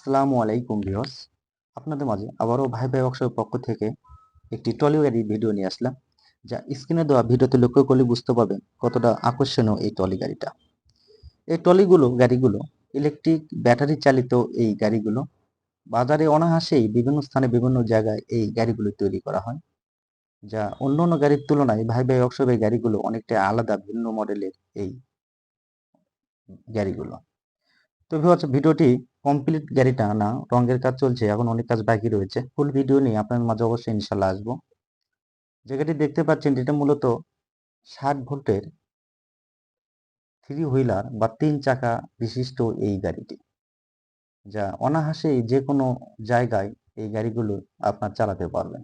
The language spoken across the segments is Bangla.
আসসালামু আলাইকুম ভিউয়ার্স। আপনাদের মাঝে আবারও ভাই ভাই ওয়ার্কশপের পক্ষ থেকে একটি ট্রলি গাড়ির ভিডিও নিয়ে আসলাম, যা স্ক্রিনে দেওয়া ভিডিওতে লক্ষ্য করলে বুঝতে পারবেন কতটা আকর্ষণীয় এই ট্রলি গাড়িটা। এই ট্রলিগুলো গাড়িগুলো ইলেকট্রিক ব্যাটারি চালিত এই গাড়িগুলো, বাজারে অনায়াসেই বিভিন্ন স্থানে বিভিন্ন জায়গায় এই গাড়িগুলো তৈরি করা হয়, যা অন্য অন্য গাড়ির তুলনায় ভাই ভাই ওয়ার্কশপের গাড়িগুলো অনেকটা আলাদা, ভিন্ন মডেলের এই গাড়িগুলো। তো ভিউয়ার্স ভিডিওটি কমপ্লিট গাড়িটা না রঙের কাজ চলছে, এখন অনেক কাজ বাকি রয়েছে। ফুল ভিডিও নিয়ে আপনার মাঝে অবশ্যই ইনশাল্লাহ আসব। যে গাড়ি দেখতে পাচ্ছেন এটা মূলত ষাট ভোল্টের থ্রি হুইলার বা তিন চাকা বিশিষ্ট এই গাড়িটি, যা অনাহাসেই যে কোনো জায়গায় এই গাড়িগুলো আপনার চালাতে পারবেন।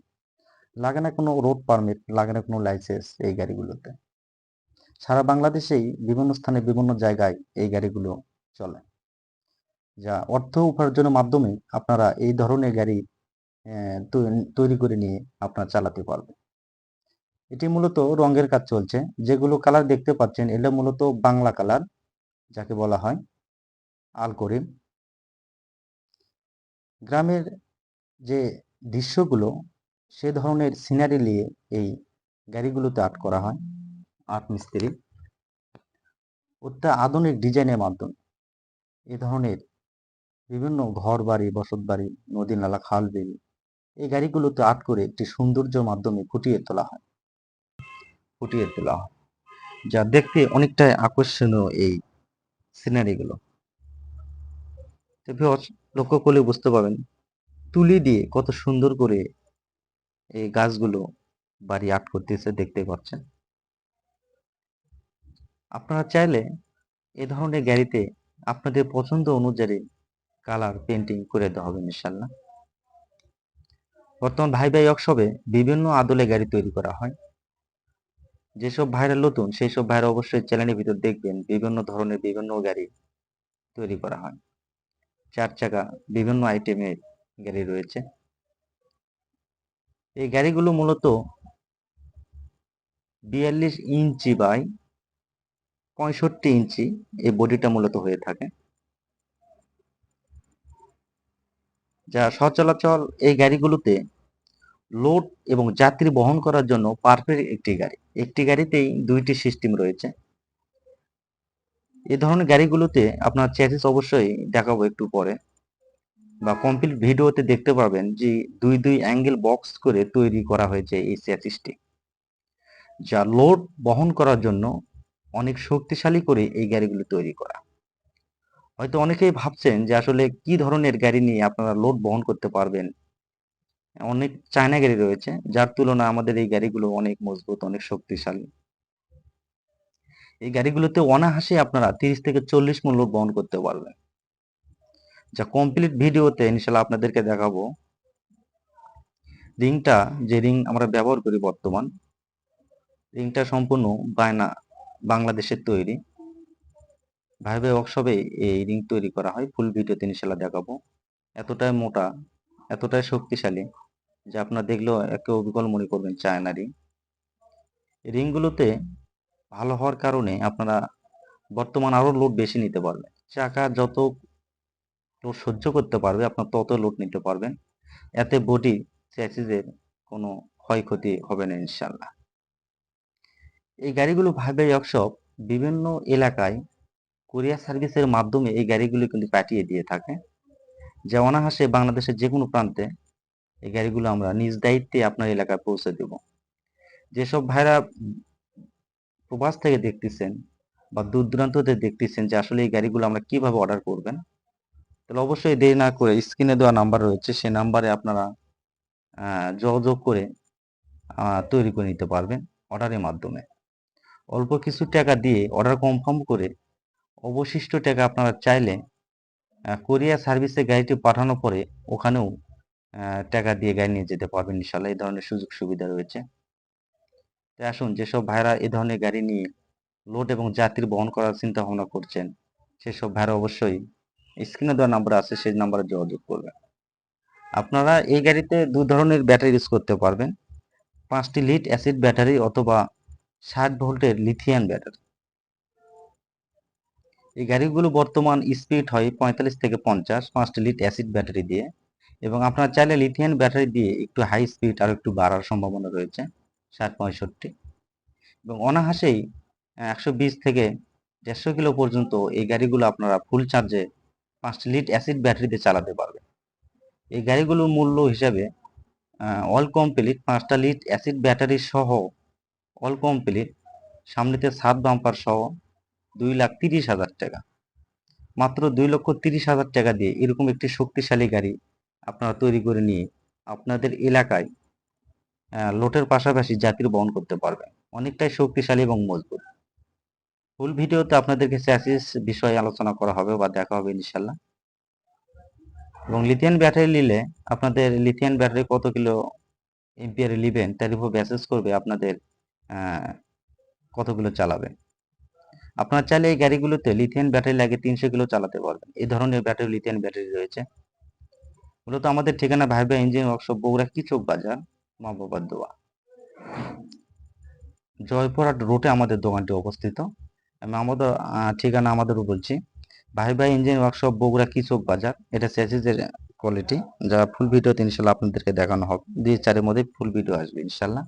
লাগে না কোনো রোড পারমিট লাগে না কোনো লাইসেন্স এই গাড়িগুলোতে। সারা বাংলাদেশেই বিভিন্ন স্থানে বিভিন্ন জায়গায় এই গাড়িগুলো চলে। যা অর্থ উপার্জনের মাধ্যমে আপনারা এই ধরনের গাড়ি তৈরি করে নিয়ে আপনারা চালাতে পারবেন। এটি মূলত রঙের কাজ চলছে, যেগুলো কালার দেখতে পাচ্ছেন এটা মূলত বাংলা কালার, যাকে বলা হয় আল করিম গ্রামের যে দৃশ্যগুলো, সে ধরনের সিনারি নিয়ে এই গাড়িগুলোতে আর্ট করা হয়, আর্ট মিস্ত্রি। অত্যা আধুনিক ডিজাইনের মাধ্যমে। এ ধরনের বিভিন্ন ঘর বাড়ি বসত বাড়ি নদী নালা খাল বিল এই গাড়িগুলোতে আর্ট করে একটি সৌন্দর্যের মাধ্যমে ফুটিয়ে তোলা হয়। ফুটিয়ে তোলা হয়, যা দেখতে অনেকটাই আকর্ষণীয় এই সিনারিগুলো লক্ষ্য করলে বুঝতে পারবেন, তুলি দিয়ে কত সুন্দর করে এই গাছগুলো বাড়ি আর্ট করতেছে দেখতে পাচ্ছেন। আপনারা চাইলে এ ধরনের গাড়িতে আপনাদের পছন্দ অনুযায়ী কালার পেন্টিং করে দেওয়া হবে ইনশাল্লাহ। বর্তমান ভাই ভাই ওয়ার্কশপে বিভিন্ন আদলে গাড়ি তৈরি করা হয়। যেসব ভাইরা নতুন সেই সব ভাইরা অবশ্যই চ্যানেলের ভিতর দেখবেন, বিভিন্ন ধরনের বিভিন্ন গাড়ি তৈরি করা হয়। চার চাকা বিভিন্ন আইটেমের গাড়ি রয়েছে। এই গাড়িগুলো মূলত বিয়াল্লিশ ইঞ্চি বাই পঁয়ষট্টি ইঞ্চি এই বডিটা মূলত হয়ে থাকে। যা সচলাচল এই গাড়িগুলোতে লোড এবং যাত্রী বহন করার জন্য পারফেক্ট একটি গাড়ি। একটি গাড়িতেই দুইটি সিস্টেম রয়েছে। এই ধরনের গাড়িগুলোতে আপনার চ্যাসিস অবশ্যই দেখাবো একটু পরে বা কমপ্লিট ভিডিওতে দেখতে পাবেন যে দুই দুই অ্যাঙ্গেল বক্স করে তৈরি করা হয়েছে এই চ্যাসিসটি যা লোড বহন করার জন্য অনেক শক্তিশালী করে এই গাড়িগুলো তৈরি করা। হয়তো অনেকেই ভাবছেন যে আসলে কি ধরনের গাড়ি নিয়ে আপনারা লোড বহন করতে পারবেন? অনেক চায়না গাড়ি রয়েছে, যার তুলনায় আমাদের এই গাড়িগুলো অনেক মজবুত, অনেক শক্তিশালী। এই গাড়িগুলোতে অনাহাসে আপনারা তিরিশ থেকে চল্লিশ লোড বহন করতে পারবেন। যা কমপ্লিট ভিডিওতে ইনশাল্লাহ আপনাদেরকে দেখাবো। রিংটা, যে রিং আমরা ব্যবহার করি বর্তমান, রিংটা সম্পূর্ণ বায়না বাংলাদেশের তৈরি। ভাই ভাই ওয়ার্কশপে এই রিং তৈরি করা হয়। ফুল ভিডিওতে ইনশাল্লাহ দেখাবো। এতটাই মোটা, এতটাই শক্তিশালী যে আপনারা দেখলেও একে অবিকল মনে করবেন চায়না রিং রিংগুলোতে ভালো হওয়ার কারণে আপনারা বর্তমান আরও লোড বেশি নিতে পারবেন। চাকা যত লোড সহ্য করতে পারবে, আপনার তত লোড নিতে পারবেন। এতে বডি চ্যাসিসের কোনো ক্ষয়ক্ষতি হবে না ইনশাল্লাহ এই গাড়িগুলো ভাবে ওয়ার্কশপ বিভিন্ন এলাকায় কুরিয়ার সার্ভিসের মাধ্যমে এই গাড়িগুলি কিন্তু পাঠিয়ে দিয়ে থাকে। যা অনাহাসে বাংলাদেশের যে কোনো প্রান্তে এই গাড়িগুলো আমরা নিজ দায়িত্বে আপনার এলাকায় পৌঁছে দেব। যেসব ভাইরা প্রবাস থেকে দেখতেছেন বা দূর দূরান্ততে দেখতেছেন যে আসলে এই গাড়িগুলো আমরা কীভাবে অর্ডার করবেন, তাহলে অবশ্যই দেরি না করে স্ক্রিনে দেওয়া নাম্বার রয়েছে সেই নাম্বারে আপনারা যোগাযোগ করে তৈরি করে নিতে পারবেন অর্ডারের মাধ্যমে। অল্প কিছু টাকা দিয়ে অর্ডার কনফার্ম করে অবশিষ্ট টাকা আপনারা চাইলে কোরিয়ার সার্ভিসে গাড়িটি পাঠানোর পরে ওখানেও টাকা দিয়ে গাড়ি নিয়ে যেতে পারবেন ইনশাল্লাহ। এই ধরনের সুযোগ সুবিধা রয়েছে। তাই আসুন, যেসব ভাইরা এ ধরনের গাড়ি নিয়ে লোড এবং যাত্রী বহন করার চিন্তা ভাবনা করছেন, সেসব ভাইরা অবশ্যই স্ক্রিনে দেওয়া নাম্বার আছে, সেই নাম্বারে যোগাযোগ করবেন। আপনারা এই গাড়িতে দু ধরনের ব্যাটারি ইউজ করতে পারবেন। পাঁচটি লিড অ্যাসিড ব্যাটারি অথবা ষাট ভোল্টের লিথিয়াম ব্যাটারি এই গাড়িগুলো বর্তমান স্পিড হয় পঁয়তাল্লিশ থেকে পঞ্চাশ, পাঁচটি লিড অ্যাসিড ব্যাটারি দিয়ে এবং আপনারা চাইলে লিথিয়াম ব্যাটারি দিয়ে একটু হাই স্পিড আর একটু বাড়ার সম্ভাবনা রয়েছে, ষাট, পঁয়ষট্টি। এবং অনাহাসেই একশো বিশ থেকে দেড়শো কিলো পর্যন্ত এই গাড়িগুলো আপনারা ফুল চার্জে পাঁচটি লিট অ্যাসিড ব্যাটারিতে চালাতে পারবেন। এই গাড়িগুলোর মূল্য হিসাবে অল কমপ্লিট পাঁচটা লিড অ্যাসিড ব্যাটারি সহ অল কমপ্লিট সামনেতে সাত বাম্পার সহ দুই লাখ তিরিশ হাজার টাকা। মাত্র দুই লক্ষ তিরিশ হাজার টাকা দিয়ে এরকম একটি শক্তিশালী গাড়ি আপনারা তৈরি করে নিয়ে আপনাদের এলাকায় লোটের পাশাপাশি জাতির বহন করতে পারবেন। অনেকটাই শক্তিশালী এবং মজবুত। ফুল ভিডিওতে আপনাদেরকে স্যাসিস বিষয়ে আলোচনা করা হবে বা দেখা হবে ইনশাল্লাহ এবং লিথিয়ান ব্যাটারি নিলে আপনাদের লিথিয়ান ব্যাটারি কত কিলো এম্পিয়ারে নেবেন, তার উপর ব্যাসেস করবে আপনাদের কতগুলো চালাবে আপনার চাইলে এই গাড়িগুলোতে লিথিয়াম ব্যাটারি লাগে তিনশো কিলো চালাতে পারবেন। এই ধরনের ব্যাটারি লিথিয়াম ব্যাটারি রয়েছে। মূলত আমাদের ঠিকানা ভাইবা ইঞ্জিন ওয়ার্কশপ, বগুড়া কিচক বাজার, মা বাবার দোয়া। জয়পুরহাট রোডে আমাদের দোকানটি অবস্থিত। আমি আমাদের ঠিকানা আমাদেরও বলছি। ভাই ভাই ইঞ্জিন ওয়ার্কশপ, বগুড়া কিচক বাজার। এটা স্যাসিসের কোয়ালিটি যা ফুল ভিডিওতে ইনশাল্লাহ আপনাদেরকে দেখানো হবে। দুই চারের মধ্যে ফুল ভিডিও আসবে ইনশাল্লাহ।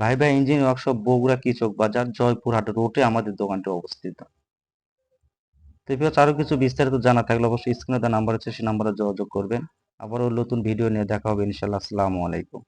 ভাই ভাই ইঞ্জিন ওয়ার্কশপ বগুড়া কিচক বাজার? জয়পুরহাট রোডে আমাদের দোকানটি অবস্থিত। তো আরও আরও কিছু বিস্তারিত জানা থাকলে অবশ্যই স্ক্রিনে দেওয়া নাম্বার আছে, সেই নাম্বারে যোগাযোগ করবেন। আবারও নতুন ভিডিও নিয়ে দেখা হবে ইনশাল্লাহ আসসালামু আলাইকুম।